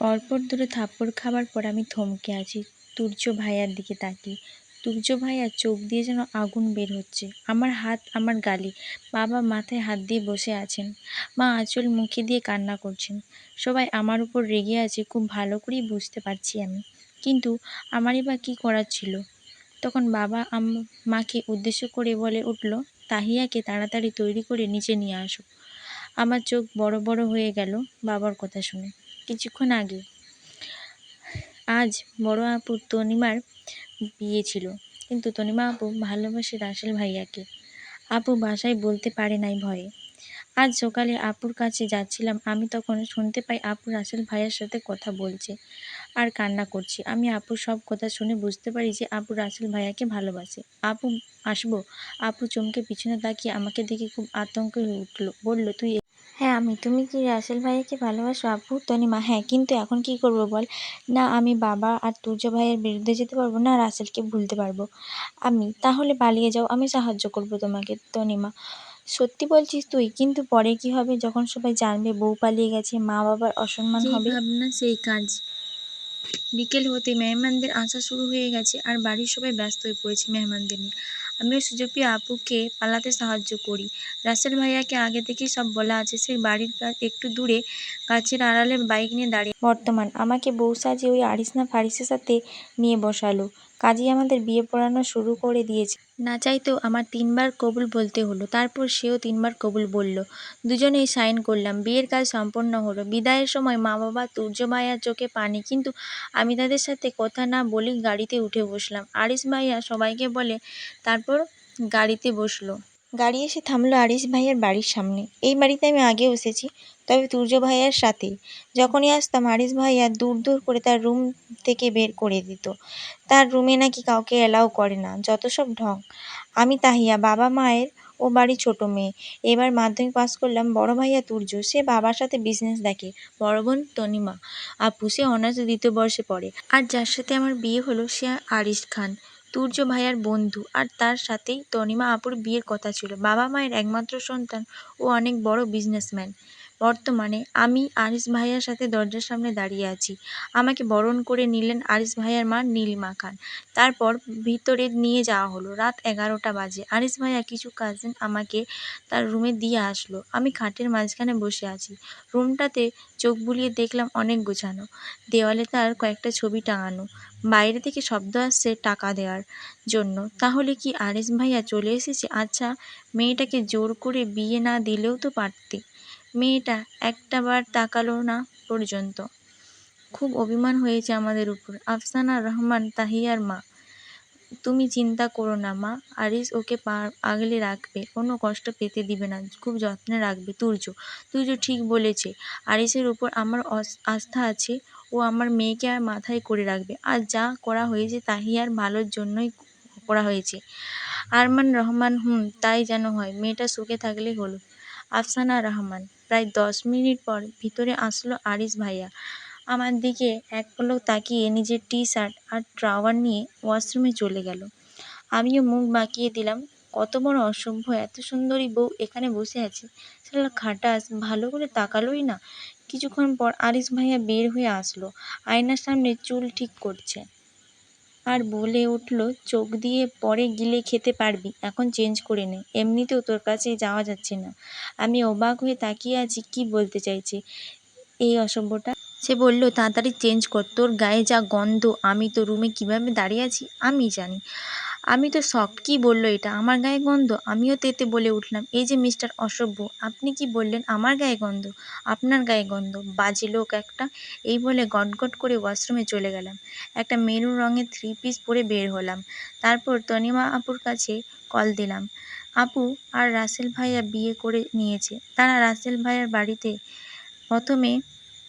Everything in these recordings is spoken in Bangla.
পরপর দুটো থাপ্পড় খাবার পর আমি থমকে আছি। তুর্য ভাইয়ার দিকে তাকিয়ে। তুর্য ভাইয়ার চোখ দিয়ে যেন আগুন বের হচ্ছে। আমার হাত, আমার গালে। বাবা মাথায় হাত দিয়ে বসে আছেন। মা আঁচল মুখে দিয়ে কান্না করছেন। সবাই আমার উপর রেগে আছে, খুব ভালো করেই বুঝতে পারছি আমি। কিন্তু আমারই বা কী করার ছিল? তখন বাবা আম, মাকে উদ্দেশ্য করে বলে উঠল, তাহিয়াকে তাড়াতাড়ি তৈরি করে নিচে নিয়ে আসো। আমার চোখ বড় বড় হয়ে গেল বাবার কথা শুনে। কিছুক্ষণ আগে। আজ বড় আপু তনিমার বিয়ে ছিল, কিন্তু তনিমা আপু ভালোবাসে রাসেল ভাইয়াকে। আপু বাসায় বলতে পারে নাই ভয়ে। আজ সকালে আপুর কাছে যাচ্ছিলাম, আমি তখন শুনতে পাই আপু রাসেল ভাইয়ার সাথে কথা বলছে আর কান্না করছে। আমি আপুর সব কথা শুনে বুঝতে পারি যে আপু রাসেল ভাইয়াকে ভালোবাসে। আপু, আসব? আপু চমকে পিছনে তাকিয়ে আমাকে দেখে খুব আতঙ্ক হয়ে উঠল, বলল, তুই হ্যাঁ আমি তুমি কি রাসেল ভাইয়াকে ভালোবাসো? আপু তনিমা হ্যাঁ কিন্তু এখন কি করব বল? না আমি বাবা আর তুর্য ভাইয়ের বিরুদ্ধে যেতে পারব না রাসেলকে ভুলতে পারব। আমি তাহলে পালিয়ে যাও আমি সাহায্য করব তোমাকে তনিমা সত্যি বলছিস তুই কিন্তু পরে কি হবে? যখন সবাই জানবে বউ পালিয়ে গেছে মা বাবার অসম্মান হবে? ভাবনা সেই কাজ? বিকেল হতে মেহমানদের আসা শুরু হয়ে গেছে আর বাড়ির সবাই ব্যস্ত হয়ে পড়েছে মেহমানদের নিয়ে। আমিও সুযোগ পেয়ে আপুকে পালাতে সাহায্য করি। রাসেল ভাইয়াকে আগে থেকেই সব বলা আছে সে বাড়ির একটু দূরে গাছের আড়ালে বাইক নিয়ে দাঁড়িয়ে। বর্তমান আমাকে বউ সাজিয়ে ওই আরিসনা ফারিসের সাথে নিয়ে বসালো। কাজী আমাদের বিয়ে পড়ানো শুরু করে দিয়েছে। না চাইতেও আমার তিনবার কবুল বলতে হলো, তারপর সেও তিনবার কবুল বলল। দুজনেই সাইন করলাম, বিয়ের কাজ সম্পন্ন হলো। বিদায়ের সময় মা বাবা তুর্য ভাইয়ার চোখে পানি কিন্তু আমি তাদের সাথে কথা না বলেই গাড়িতে উঠে বসলাম। আরিস মাইয়া সবাইকে বলে, তারপর গাড়িতে বসল। গাড়ি এসে থামলো আরিস ভাইয়ার বাড়ির সামনে। এই বাড়িতে আমি আগেও এসেছি, তবে তুর্য ভাইয়ার সাথে। যখনই আসতাম আরিস ভাইয়া দূর দূর করে তার রুম থেকে বের করে দিত। তার রুমে নাকি কাউকে অ্যালাউ করে না, যত সব ঢং। আমি তাহিয়া, বাবা মায়ের ও বাড়ি ছোট মেয়ে। এবার মাধ্যমিক পাস করলাম বড় ভাইয়া তুর্য। সে বাবার সাথে বিজনেস দেখে, বড় বোন তনিমা। আপু, সে অনার্স দ্বিতীয় বর্ষে পড়ে। আর যার সাথে আমার বিয়ে হলো, সে আরিস খান। তুর্য ভাইয়ার বন্ধু আর তার সাথেই তনিমা আপুর বিয়ের কথা ছিল। বাবা মায়ের একমাত্র সন্তান ও অনেক বড় বিজনেসম্যান বর্তমানে আমি আরিস ভাইয়ার সাথে দরজার সামনে দাঁড়িয়ে আছি। আমাকে বরণ করে নিলেন আরিস ভাইয়ার মা নীলিমা খান। তারপর ভিতরে নিয়ে যাওয়া হলো। রাত এগারোটা বাজে। আরিস ভাইয়া কিছু কাজিন আমাকে তার রুমে দিয়ে আসলো। আমি খাটের মাঝখানে বসে আছি। রুমটাতে চোখ বুলিয়ে দেখলাম অনেক গোছানো। দেওয়ালে তার কয়েকটা ছবি টাঙানো। বাইরে থেকে শব্দ আসছে টাকা দেওয়ার জন্য। তাহলে কি আরিস ভাইয়া চলে এসেছে? আচ্ছা মেয়েটাকে জোর করে বিয়ে না দিলেও তো পারতে। মেয়েটা একটা বার তাকালো না পর্যন্ত। খুব অভিমান হয়েছে আমাদের উপর। আফসানা রহমান তাহিয়ার মা। তুমি চিন্তা করো না মা, আরিস ওকে আগলে রাখবে, কোনো কষ্ট পেতে দিবে না, খুব যত্নে রাখবে। তুর্য তুর্য ঠিক বলেছে, আরিসের উপর আমার আস্থা আছে, ও আমার মেয়েকে আর মাথায় করে রাখবে। আর যা করা হয়েছে তাহিয়ার ভালোর জন্যই করা হয়েছে। আরমান রহমান, হুম, তাই যেন হয়, মেয়েটা সুখে থাকলে হলো। আফসানা রহমান। প্রায় দশ মিনিট পর ভিতরে আসলো আরিস ভাইয়া। আমার দিকে এক পলক তাকিয়ে নিজের টি শার্ট আর ট্রাওয়ার নিয়ে ওয়াশরুমে চলে গেল। আমিও মুখ বাঁকিয়ে দিলাম, কত বড় অসভ্য, এত সুন্দরী বউ এখানে বসে আছে। শালা খাটাস, ভালো করে তাকালোই না। কিছুক্ষণ পর আরিস ভাইয়া বের হয়ে আসলো। আয়নার সামনে চুল ঠিক করছে। আর বলে উঠল, চোখ দিয়ে পরে গিলে খেতে পারবি, এখন চেঞ্জ করে নে। এমনিতেও তোর কাছে যাওয়া যাচ্ছে না আমি অবাক হয়ে তাকিয়ে আছি, কি বলতে চাইছে এই অসভ্যটা? সে বলল, তাড়াতাড়ি চেঞ্জ কর, তোর গায়ে যা গন্ধ, আমি তো রুমে কীভাবে দাঁড়িয়ে আছি, আমি জানি। আমি তো শক কী বলল এটা? আমার গায়ে গন্ধ? আমিও তেতে বলে উঠলাম, এই যে মিস্টার অসভ্য, আপনি কি বললেন আমার গায়ে গন্ধ? আপনার গায়ে গন্ধ? বাজে লোক একটা, এই বলে গটগট করে ওয়াশরুমে চলে গেলাম। একটা মেরুন রঙের থ্রি পিস পরে বের হলাম। তারপর তনিমা আপুর কাছে কল দিলাম, আপু, আর রাসেল ভাইয়া বিয়ে করে নিয়েছে। তারা রাসেল ভাইয়ার বাড়িতে প্রথমে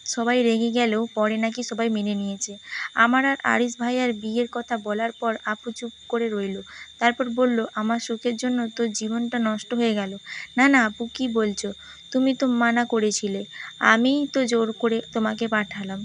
সবাই রেগে গেলেও পরে নাকি সবাই মেনে নিয়েছে। আমার আর আরিস ভাইয়ার বিয়ের কথা বলার পর আপু চুপ করে রইল। তারপর বলল, আমার সুখের জন্য তোর জীবনটা নষ্ট হয়ে গেল। না না, আপু, কি বলছো? তুমি তো মানা করেছিলে। আমিই তো জোর করে তোমাকে পাঠালাম।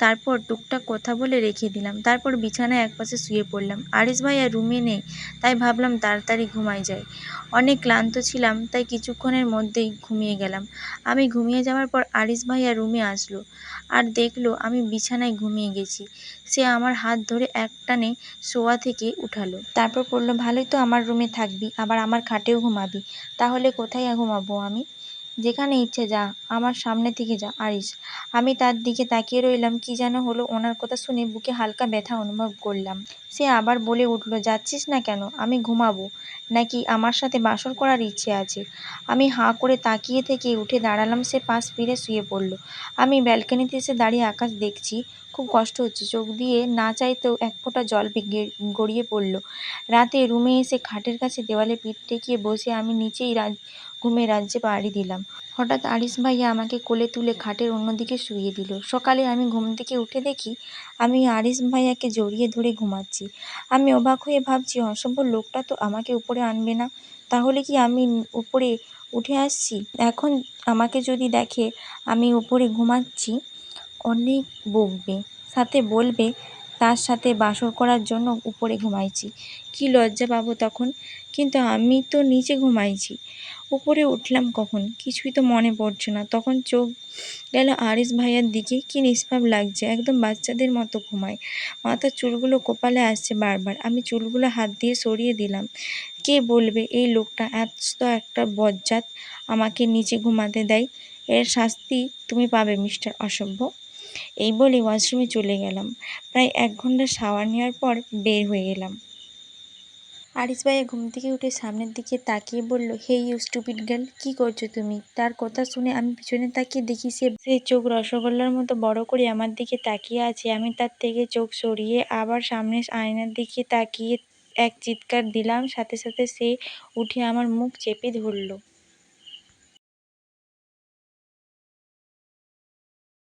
তারপর টুকটাক কথা বলে রেখে দিলাম। তারপর বিছানায় একপাশে শুয়ে পড়লাম। আরিস ভাইয়া রুমে নেই, তাই ভাবলাম তাড়াতাড়ি ঘুমাই যায় অনেক ক্লান্ত ছিলাম, তাই কিছুক্ষণের মধ্যেই ঘুমিয়ে গেলাম। আমি ঘুমিয়ে যাওয়ার পর আরিস ভাইয়া রুমে আসলো আর দেখল আমি বিছানায় ঘুমিয়ে গেছি। সে আমার হাত ধরে একটানে শোয়া থেকে উঠালো। তারপর বলল, ভালোই তো আমার রুমে থাকবি, আবার আমার খাটেও ঘুমাবি। তাহলে কোথায় ঘুমাবো আমি? যেখানে ইচ্ছে যা, আমার সামনে থেকে যা আরিস আমি তার দিকে তাকিয়ে রইলাম, কি যেন হলো ওনার কথা শুনে বুকে হালকা ব্যথা অনুভব করলাম। সে আবার বলে উঠল, যাচ্ছিস না কেন? আমি ঘুমাবো। নাকি আমার সাথে বাসর করার ইচ্ছে আছে? আমি হাঁ করে তাকিয়ে থেকে উঠে দাঁড়ালাম, সে পাশ ফিরে শুয়ে পড়ল। আমি ব্যালকনিতে এসে দাঁড়িয়ে আকাশ দেখছি খুব কষ্ট হচ্ছে। চোখ দিয়ে না চাইতেও এক ফোঁটা জল গড়িয়ে পড়ল। রাতে রুমে এসে খাটের কাছে দেওয়ালে পিঠ টেকিয়ে বসে আমি নিচেই রাজ, ঘুমে রাজ্যে পাড়ি দিলাম। হঠাৎ আরিস ভাইয়া আমাকে কোলে তুলে খাটের অন্যদিকে শুইয়ে দিল। সকালে আমি ঘুম থেকে উঠে দেখি, আমি আরিস ভাইয়াকে জড়িয়ে ধরে ঘুমাচ্ছি। আমি অবাক হয়ে ভাবছি, অসম্ভব, লোকটা তো আমাকে উপরে আনবে না। তাহলে কি আমি উপরে উঠে আসছি? এখন আমাকে যদি দেখে আমি উপরে ঘুমাচ্ছি অনেক বকবে। সাথে বলবে, তার সাথে বাসর করার জন্য উপরে ঘুমাইছি। কি লজ্জা পাবো তখন? কিন্তু আমি তো নিচে ঘুমাইছি। উপরে উঠলাম কখন? কিছুই তো মনে পড়ছে না। তখন চোখ গেল আরিস ভাইয়ার দিকে। কি নিষ্পাপ লাগছে। একদম বাচ্চাদের মতো ঘুমায়। মাথার চুলগুলো কপালে আসছে বারবার। আমি চুলগুলো হাত দিয়ে সরিয়ে দিলাম। কে বলবে, এই লোকটা এত একটা বজ্জাত। আমাকে নিচে ঘুমাতে দেয়। এর শাস্তি তুমি পাবে, মিস্টার অসভ্য। এই বলে ওয়াশরুমে চলে গেলাম। প্রায় এক ঘণ্টা শাওয়ার নেওয়ার পর বের হয়ে এলাম আরিস ভাইয়া ঘুম থেকে উঠে সামনের দিকে তাকিয়ে বলল, হে ইউ স্টুপিড গার্ল, কী করছ তুমি? তার কথা শুনে আমি পিছনে তাকিয়ে দেখি সে সে চোখ রসগোল্লার মতো বড় করে আমার দিকে তাকিয়ে আছে। আমি তার থেকে চোখ সরিয়ে আবার সামনে আয়নার দিকে তাকিয়ে এক চিৎকার দিলাম। সাথে সাথে সে উঠে আমার মুখ চেপে ধরলো।